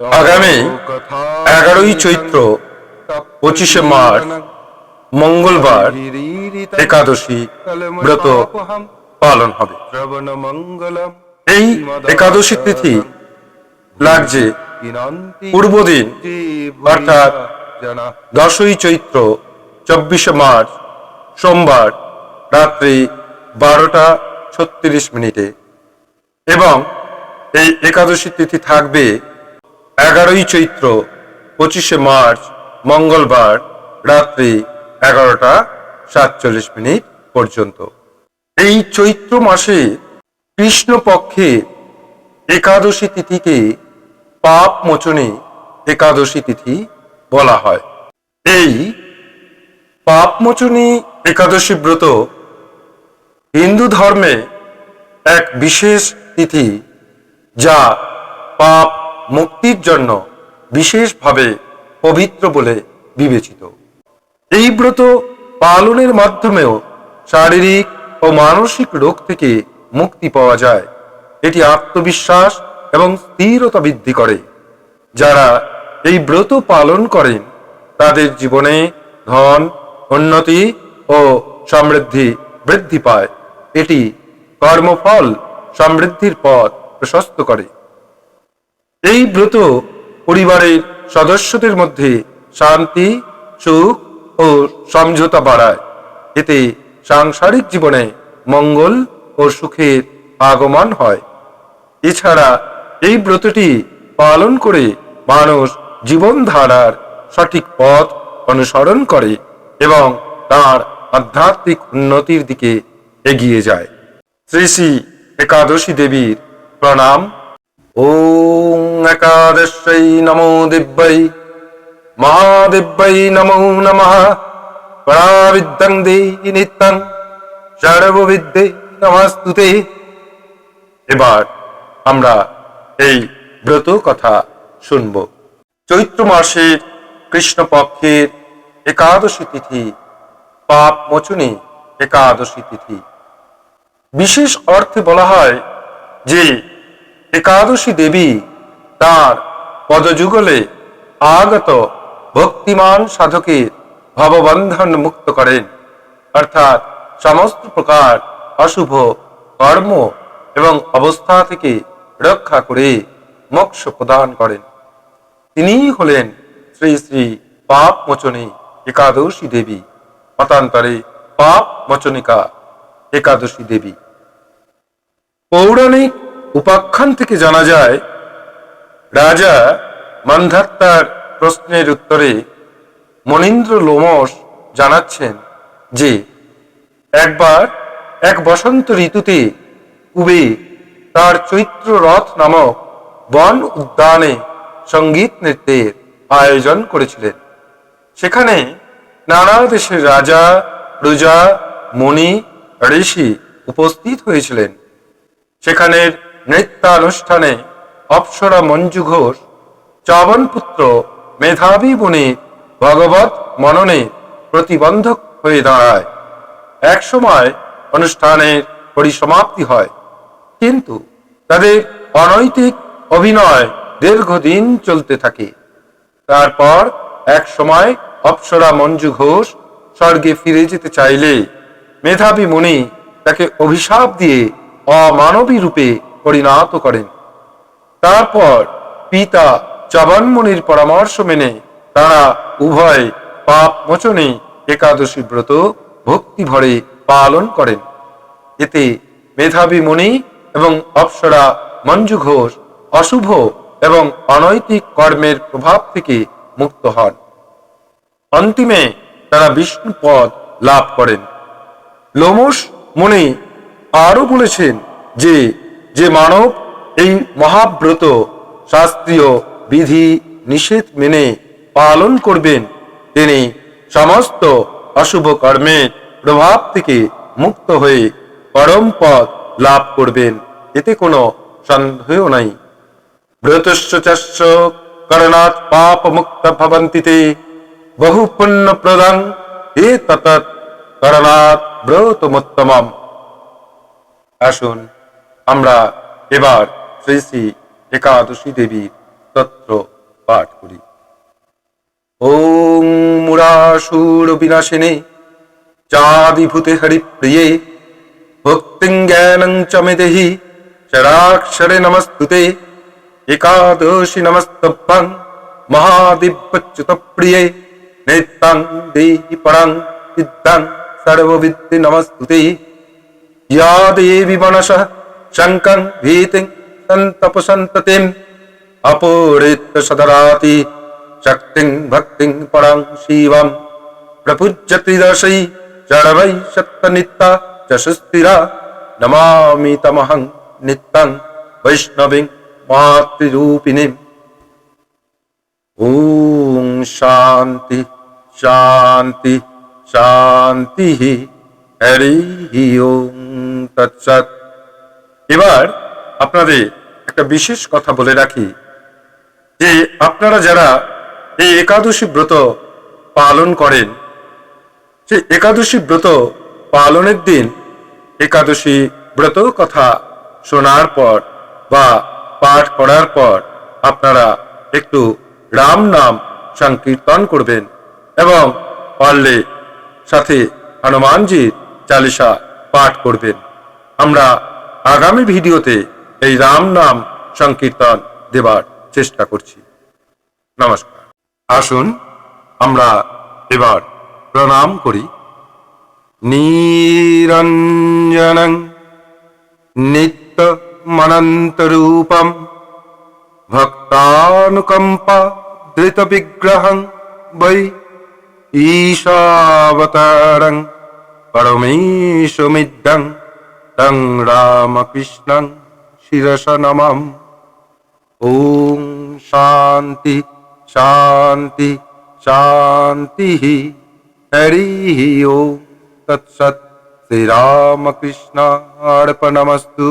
আগামী এগারোই চৈত্র পঁচিশে মার্চ, মঙ্গলবার একাদশী ব্রত পালন হবে। এই একাদশী তিথি লাগছে পূর্বদিন অর্থাৎ দশই চৈত্র চব্বিশে মার্চ, সোমবার রাত্রি বারোটা ছত্রিশ মিনিটে। এবং এই একাদশী তিথি থাকবে এগারোই চৈত্র, পঁচিশে মার্চ, মঙ্গলবার রাত্রি এগারোটা সাতচল্লিশ মিনিট পর্যন্ত। এই চৈত্র মাসে কৃষ্ণপক্ষে একাদশী তিথিকে পাপ মোচনে একাদশী তিথি বলা হয়। এই পাপ মোচনী একাদশী ব্রত হিন্দু ধর্মে এক বিশেষ তিথি যা পাপ মুক্তির জন্য বিশেষভাবে পবিত্র বলে বিবেচিত। এই ব্রত পালনের মাধ্যমেও শারীরিক ও মানসিক রোগ থেকে মুক্তি পাওয়া যায়। এটি আত্মবিশ্বাস এবং স্থিরতা বৃদ্ধি করে। যারা এই ব্রত পালন করেন, তাদের জীবনে ধন, উন্নতি ও সমৃদ্ধি বৃদ্ধি পায়। এটি কর্মফল সমৃদ্ধির পথ প্রশস্ত করে। এই ব্রত পরিবারের সদস্যদের মধ্যে শান্তি, সুখ ও সমঝোতা বাড়ায়। এতে সাংসারিক জীবনে মঙ্গল ও সুখের আগমন হয়। এছাড়া এই ব্রতটি পালন করে মানুষ জীবনধারার সঠিক পথ অনুসরণ করে এবং তার আধ্যাত্মিক উন্নতির দিকে এগিয়ে যায়। শ্রী শ্রী একাদশী দেবীর প্রণাম। ওং একাদশৈ নমো দিব্যৈ মহাদিব্যৈ নমো নমঃ পরাবিদ্যং দেহি নিত্যং সর্ববিদ্যে নমস্তুতে এবার আমরা এই ব্রত কথা শুনব। চৈত্র মাসের কৃষ্ণপক্ষের একাদশী তিথি, পাপ মোচনী একাদশী তিথি। বিশেষ অর্থে বলা হয় যে, একাদশী দেবী তার পদযুগলে আগত ভক্তিমান সাধকের ভববন্ধন মুক্ত করেন। অর্থাৎ সমস্ত প্রকার অশুভ কর্ম এবং অবস্থা থেকে রক্ষা করে মোক্ষ প্রদান করেন। তিনিই হলেন শ্রী শ্রী পাপ মোচনী একাদশী দেবী, মতান্তরে পাপ মোচনিকা একাদশী দেবী। পৌরাণিক উপাখ্যান থেকে জানা যায় রাজা মান্ধাত্তার প্রশ্নের উত্তরে মনীন্দ্র লোমস জানাচ্ছেন যে, একবার এক বসন্ত ঋতুতে কুবে তার চৈত্র রথ নামক বন উদ্যানে সংগীত নৃত্যের আয়োজন করেছিলেন। সেখানে নানা দেশের রাজা, প্রজা, মণি, ঋষি উপস্থিত হয়েছিলেন। সেখানের নৃত্যানুষ্ঠানে অপ্সরা মঞ্জু ঘোষ চাবনপুত্র মেধাবী বণিক ভগবত মননে প্রতিবন্ধক হয়ে দাঁড়ায়। একসময় অনুষ্ঠানের পরিসমাপ্তি হয়, কিন্তু তাদের অনৈতিক অভিনয় দীর্ঘদিন চলতে থাকে। তারপর এক সময় অপ্সরা মঞ্জু ঘোষ স্বর্গে ফিরে যেতে চাইলে মেধাবী মুনি তাকে অভিশাপ দিয়ে অমানবী রূপে পরিণত করেন। তারপর পিতা চবনমুনির পরামর্শ মেনে তারা উভয় পাপ মোচনে একাদশী ব্রত ভক্তি ভরে পালন করেন। এতে মেধাবী মুনি এবং অপ্সরা মঞ্জু ঘোষ অশুভ এবং অনৈতিক কর্মের প্রভাব থেকে মুক্ত হন। অন্তিমে তারা বিষ্ণু পদ লাভ করেন। লোমস মুনি আরও বলেছেন যে যে মানব এই মহাব্রত শাস্ত্রীয় বিধি নিষেধ মেনে পালন করবেন। তিনি সমস্ত অশুভ কর্মের প্রভাব থেকে মুক্ত হয়ে পরম পদ লাভ করবেন, এতে কোনো সন্দেহ নাই। ব্রতস্য চস্য করণাৎ পাপ মুক্ত ভবন্তি তে বহু পুণ্য প্রদান হে তত করণাৎ ব্রতমোত্তমম। আসুন, আমরা এবার ত্রেসী একাদশী দেবীর তত্র পাঠ করি। ওং মুরাসুর বিনাশিনী চাদিভূতে হরিপ্রিয়ে ভক্তিং জ্ঞানং চ মে দেহি চরাক্ষরে নমস্তুতে একাদশী নমস্তভ্যং মহাদিব্যচ্যুত প্রিয়ে নেত্যাং দেহি পরাং বিদ্যাং সর্ববিদ্যি নমস্তুতে। ইয়া দেবী মনসা শঙ্কং ভীতিং তপসন্ততিম অপরিত্য সদরাতি শক্তিং ভক্তিং পরাং শিবম প্রপূজ্যতি দশৈ জড়বৈ সত্যনিত্যা যশস্থিরা নমামি তমহং নিত্যং বৈষ্ণবীং মাতৃরূপিণীম ওং শান্তি শান্তি শান্তি হরি ওম তৎসৎ এবার আপনাদের একটা বিশেষ কথা বলে রাখি যে আপনারা যারা এই একাদশী ব্রত পালন করেন যে একাদশী ব্রত পালনের দিন একাদশী ব্রত কথা শোনার পর বা পাঠ করার পর আপনারা একটু রাম নাম সংকীর্তন করবেন এবং পারলে সাথে হনুমানজির চালিসা পাঠ করবেন। আমরা আগামী ভিডিওতে এই রাম নাম সংকীর্তন দেবার চেষ্টা করছি। নমস্কার। আসুন, আমরা এবার প্রণাম করি। নিরঞ্জনং নিত্য মনন্তরূপম ভক্তানুকম্পা ধৃত বিগ্রহং বৈ ঈশাবতারং পরমেশমিদ্যং তং রামকৃষ্ণং। শিরস নমাম ওম শান্তি শান্তি শান্তি হরি ও তৎসৎ। শ্রীরামকৃষ্ণার্পণমস্তু।